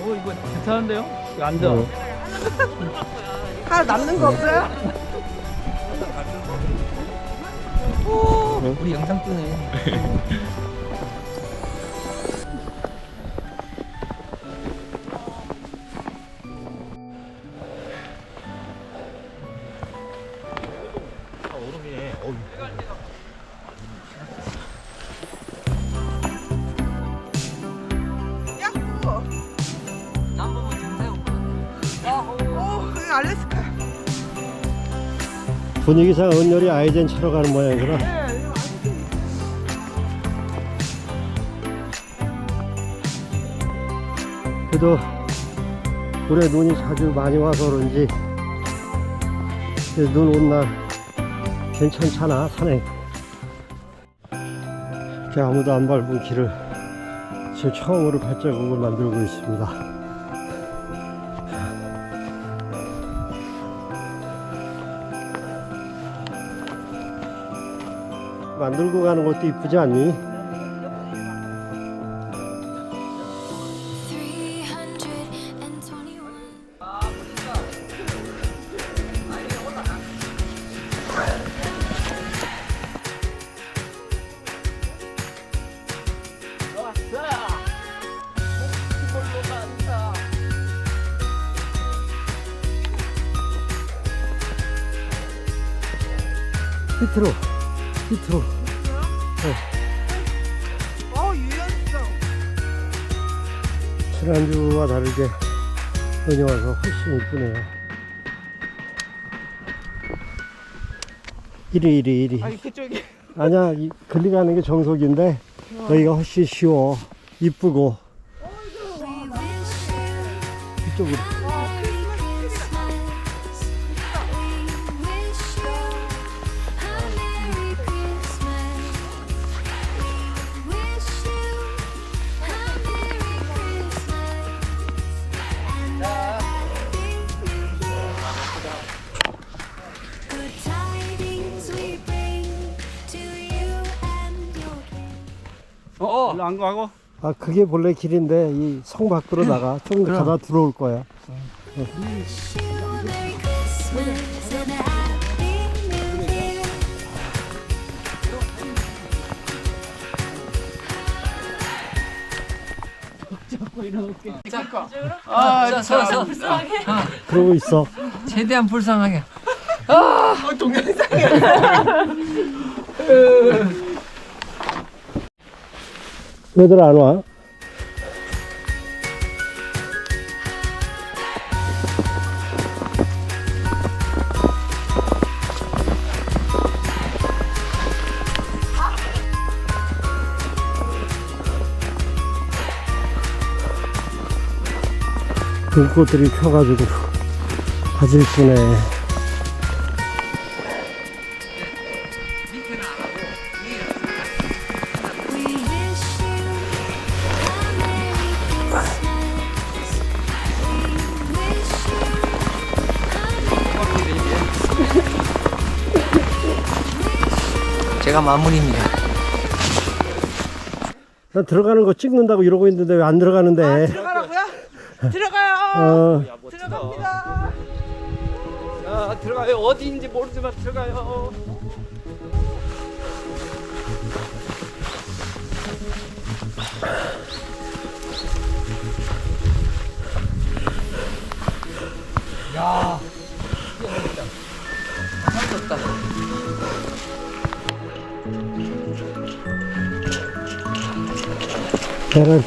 오 이거 괜찮은데요? 이거 앉아. 어. 하나 남는 거 없어요? 우리 영상 뜨네. 야호! 분위기상 은열이 아이젠 차러 가는 모양이구나. 네, 그래도 올해 눈이 자주 많이 와서 그런지 눈 온 날 괜찮잖아 이렇게 아무도 안 밟은 길을 지금 처음으로 발자국을 만들고 있습니다 만들고 가는 것도 이쁘지 않니? 321 밑으로 밑으로 지난주와 다르게 은이 와서 훨씬 이쁘네요. 이리 이리 이리. 아니, 그쪽이. 아니야 이, 글리 가는 게 정석인데 여기가 훨씬 쉬워 이쁘고 이쪽으로 일로 안 가고. 아 그게 본래 길인데 이 성 밖으로 나가 좀 가다 들어올 거야. 아, 서, 서, 서. 그러고 있어 최대한 불쌍하게. 왜들 안 와? 등꽃들이 펴가지고 아주 이쁘네 제가 마무리입니다. 난 들어가는 거 찍는다고 이러고 있는데 왜 안 들어가는데 아, 들어가라고요? 들어가요. 어, 들어갑니다. 자, 들어가요. 어디인지 모르지만 들어가요. 야, 뛰어내린다. 다 계란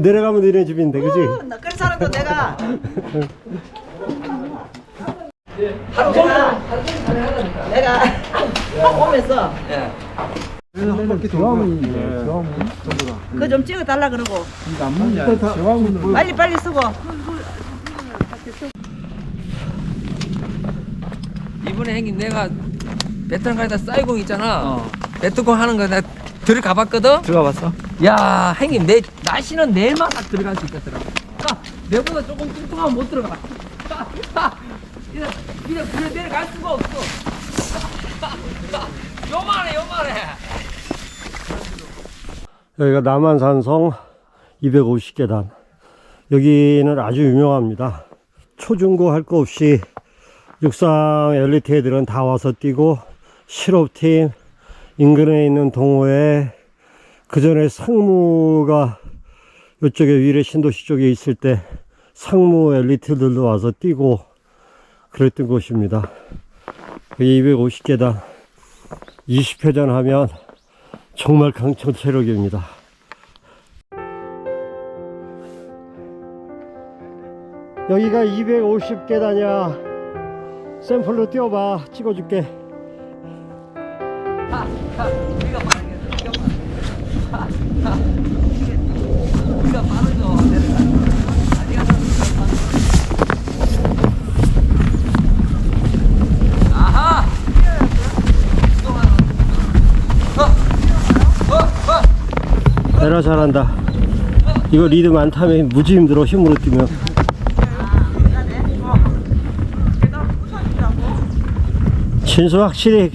내려가면 너네 집인데, 그지? 나 그래서 하는 내가 내가 오면서 예. 그거 좀 찍어 달라 그러고. 빨리 빨리 쓰고. 이번에 형님 내가 베트남 가다 쌀공 있잖아. 베트남 하는 거 내가 들어가 봤거든. 들어가 봤어? 야, 형님 내 내일만 딱 들어갈 수 있겠더라고. 아, 내보다 조금 뚱뚱하면 못 들어가. 이래 이래 그래 내려갈 수가 없어. 요만해, 요만해. 여기가 남한산성 250계단. 여기는 아주 유명합니다. 초중고 할 거 없이 육상 엘리트 애들은 다 와서 뛰고 실업팀 인근에 있는 동호회 그 전에 상무가 이쪽에 위례 신도시 쪽에 있을 때 상무 엘리트들도 와서 뛰고 그랬던 곳입니다. 250계단 20회전 하면 정말 강철 체력입니다. 여기가 250계단이야. 샘플로 뛰어봐. 찍어줄게. 빠르게, 우리가 빠르게. 우리가 빠르죠. 내라 잘한다. 이거 리듬 안 타면 무지 힘들어. 힘으로 뛰면. 진수 확실히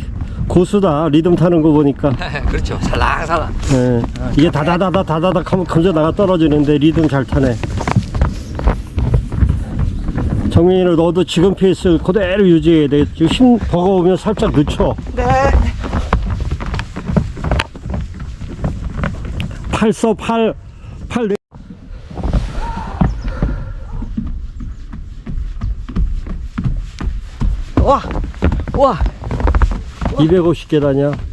고수다. 리듬 타는 거 보니까. 그렇죠. 살랑살랑. 예. 이게 다다다다 다다닥 하면 금세 나가 떨어지는데 리듬 잘 타네. 정민이는 너도 지금 페이스 그대로 유지해야 돼. 지금 힘 버거우면 살짝 늦춰. 네팔 써, 팔, 팔 내. 와, 와. 250계단이야.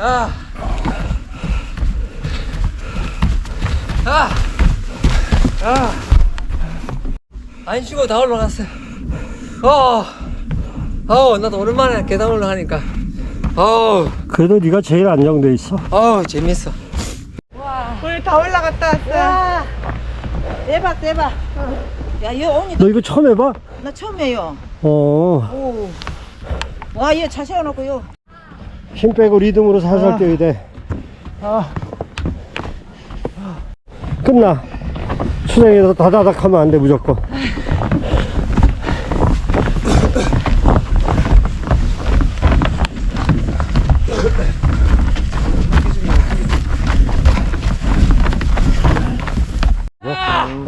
아. 아. 아. 안 쉬고 다 올라갔어요. 어. 어, 나도 오랜만에 계단 올라가니까. 어우, 그래도 네가 제일 안정돼 있어. 어우, 재밌어. 우리 다 올라갔다 왔어 대박 대박 야얘 오니 너 이거 처음 해봐? 나 처음이에요 어. 오와얘 차 세워놓고요 힘 빼고 리듬으로 살살 뛰어야 돼. 끝나. 수정에서 다다닥 하면 안 돼, 무조건.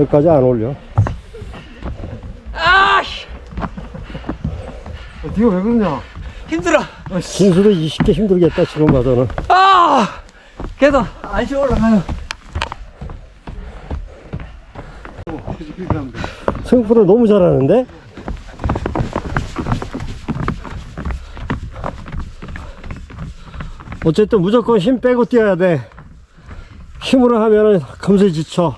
여기까지 안 올려. 아, 씨, 네가 왜 그러냐? 힘들어. 진수도 20개 힘들겠다, 지금 봐서는. 아, 계속 안 쉬고 올라가요. 생각보다 너무 잘하는데? 어쨌든 무조건 힘 빼고 뛰어야 돼. 힘으로 하면은 금세 지쳐.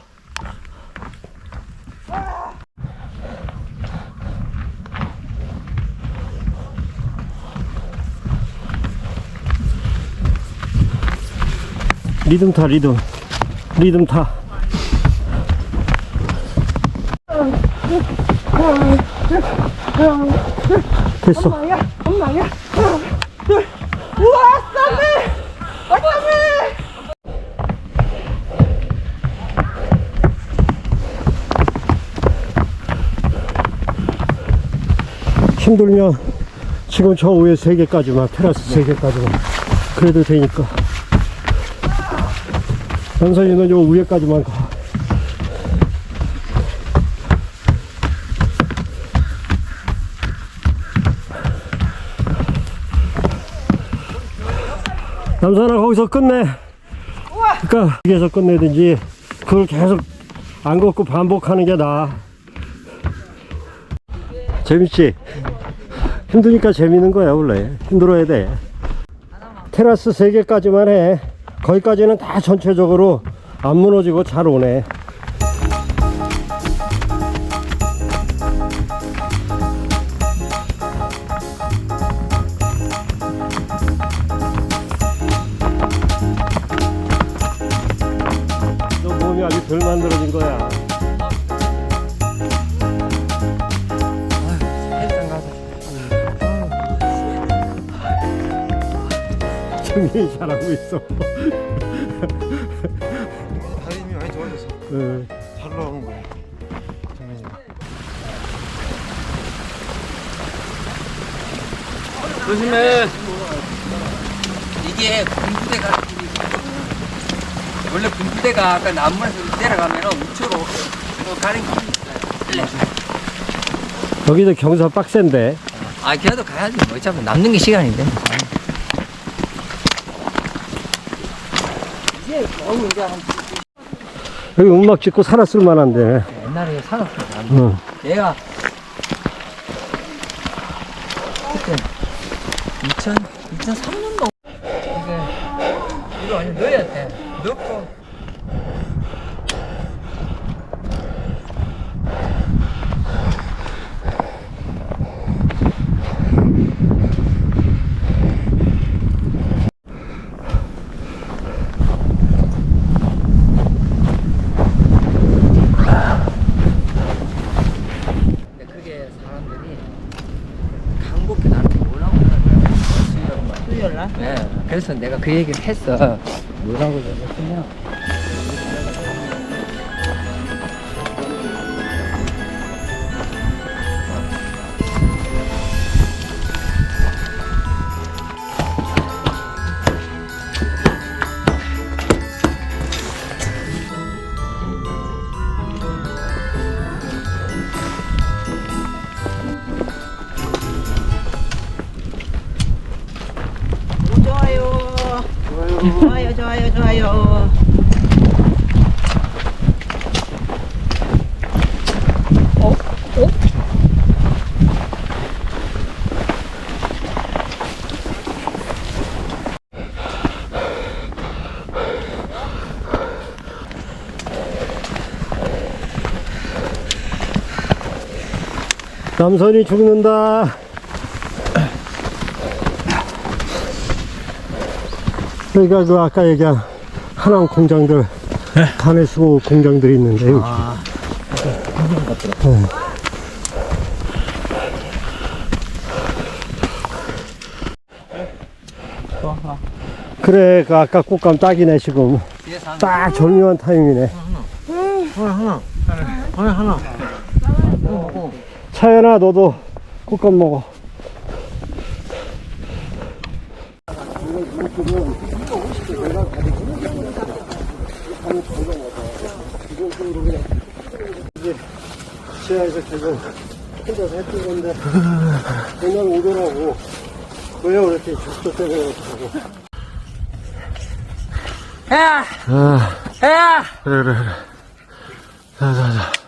리듬 타, 리듬. 리듬 타. 됐어. 우와 쌈네! 어쌈네! 힘들면 지금 저 위에 세 개까지만 테라스 세 개까지만 그래도 되니까. 현선이는 요 위에까지만 가 남산아 거기서 끝내. 그러니까 여기서 끝내든지 그걸 계속 안 걷고 반복하는 게 나아. 재밌지? 힘드니까 재밌는 거야 원래. 힘들어야 돼. 테라스 3개까지만 해. 거기까지는 다 전체적으로 안 무너지고 잘 오네. 정민이 잘하고 있어. 다리 힘이 많이 좋아져서 응. 잘 나오는 거예요. 정민이가. 조심해. 이게 군부대가 원래 군부대가 아까 남문에서 내려가면은 우측으로 어, 가는 길이 있어요. 여기도 경사 빡센데. 아, 걔도 가야지. 뭐 어차피 남는 게 시간인데. 이제 너무 이제 한 여기 음악 찍고 살았을 만한데. 옛날에 살았어. 난. 응. 내가 그때 2000 2003년도 이게 이거 완전 넣어야 돼. 넣고 근데 그게 사람들이 강복해 나는 뭐라고 하는 거야. 수요일날 말. 수요일 날? 네. 그래서 내가 그 얘기를 했어. 뭐라고 얘기했냐면 남선이 죽는다. 여기가 그 아까 얘기한 하남 공장들, 간해수고 공장들이 있는데, 여기. 네. 그래, 그 아까 꽃감 딱이네, 지금. 하면 딱 절묘한 타임이네. 하나 하나. 하나 하나. 차연아, 너도 꽃감 먹어. 지하에서 계속 혼자서 했던 건데 그냥 오더라고 왜 이렇게 죽도 때문에 그렇고 야! 아 야! 그래 그래 그래 자자자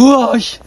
우와, 씨.